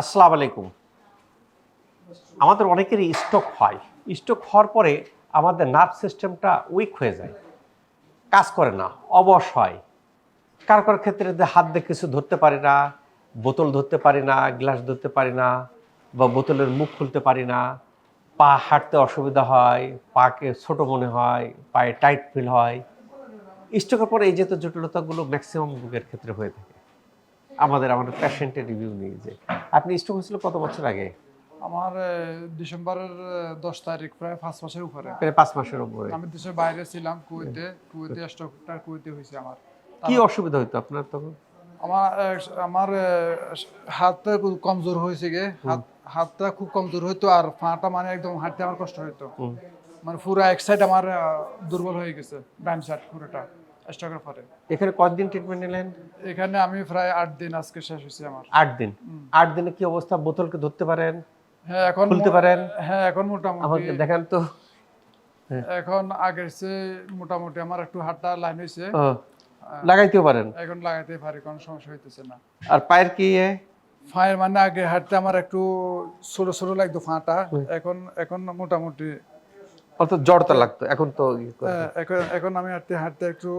আসসালামু আলাইকুম। আমাদের অনেকেরই স্ট্রোক হয়। স্ট্রোক হওয়ার পরে আমাদের নার্ভ সিস্টেমটা উইক হয়ে যায়। কাজ করে না, অবশ হয়। কার কার ক্ষেত্রে হাত দিয়ে কিছু ধরতে পারি না, বোতল ধরতে পারি না, গ্লাস ধরতে পারি না বা বোতলের মুখ খুলতে পারি না, পা হাঁটতে অসুবিধা হয়, পাকে ছোট মনে হয়, পায়ে টাইট ফিল হয়। স্ট্রোকের পরে এই যে তো জটিলতাগুলো ম্যাক্সিমাম রোগের ক্ষেত্রে হয়ে থাকে। আমাদের আমাদের পেশেন্টের রিভিউ নিয়ে যে আপনি স্ট্রোক হয়েছিল কত বছর আগে? আমার ডিসেম্বরের দশ তারিখ প্রায় পাঁচ মাসের উপরে। প্রায় পাঁচ মাসের উপরে। আমি দেশের বাইরে ছিলাম কুয়েতে। কুয়েতে স্টকটা কুয়েতে হয়েছে আমার। কি অসুবিধা হইতো আপনার তখন? আমার আমার হাতটা খুব কমজোর হয়েছে গে। হাত হাতটা খুব কমজোর হইতো আর পাটা মানে একদম হাঁটতে আমার কষ্ট হইতো। মানে পুরো এক সাইড আমার দুর্বল হয়ে গেছে ডান সাইড পুরোটা। স্টকের পরে এখানে কতদিন ট্রিটমেন্ট নিলেন? এখানে আমি প্রায় আট দিন আজকে শেষ হয়েছে আমার। আট দিন? আট দিনে কি অবস্থা? বোতলকে ধরতে পারেন? হ্যাঁ এখন খুলতে পারেন? হ্যাঁ এখন আমাকে মোটামুটি দেখান তো। এখন আগের চেয়ে মোটামুটি আমার একটু হাতটা লাইন হয়েছে। লাগাইতেও পারেন? এখন লাগাতে পারি কোনো সমস্যা হইতেছে না। আর পায়ের কি এ? ফায়ের মানে আগে হাঁটতে আমার একটু ছোট ছোট লাগতো ফাঁটা এখন এখন মোটামুটি অর্থাৎ জড়তা লাগতো এখন তো। আহ, এখন এখন আমি হাঁটতে হাঁটতে একটু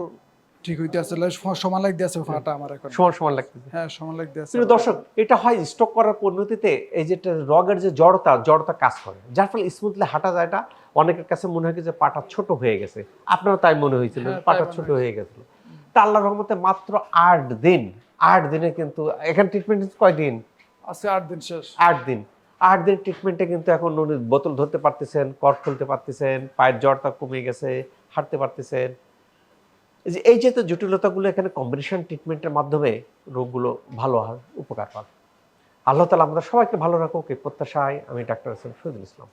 ঠিক হইতে আসলে সমান লাগতে আছে ফাঁটা আমার এখন। সমান সমান লাগতেছে হ্যাঁ সমান লাগতে আছে। প্রিয় দর্শক এটা হয় স্টক করার পরিণতিতে এই যে রগের যে জড়তা জড়তা কাজ করে। যার ফলে স্মুথলি হাঁটা যায় এটা অনেকের কাছে মনে হয় যে পাটা ছোট হয়ে গেছে। আপনারও তাই মনে হয়েছিল হ্যাঁ, পাটা ছোট হয়ে গেছিল। তা আল্লাহ রহমতে মাত্র আট দিন আট দিনে কিন্তু এখানে ট্রিটমেন্ট কয়দিন? আজকে আট দিন শেষ। আট দিন। আট দিন ট্রিটমেন্টে কিন্তু এখন উনি বোতল ধরতে পারতেছেন কর খুলতে পারতেছেন, পায়ের জ্বরটা কমে গেছে, হাঁটতে পারতেছেন। এই যে এই যে তো জটিলতাগুলো এখানে কম্বিনেশন ট্রিটমেন্টের মাধ্যমে রোগগুলো ভালো হয় উপকার পান আল্লাহ তালা আমাদের সবাইকে ভালো রাখুক, এই প্রত্যাশায় আমি ডাক্তার হোসেন শহীদুল ইসলাম।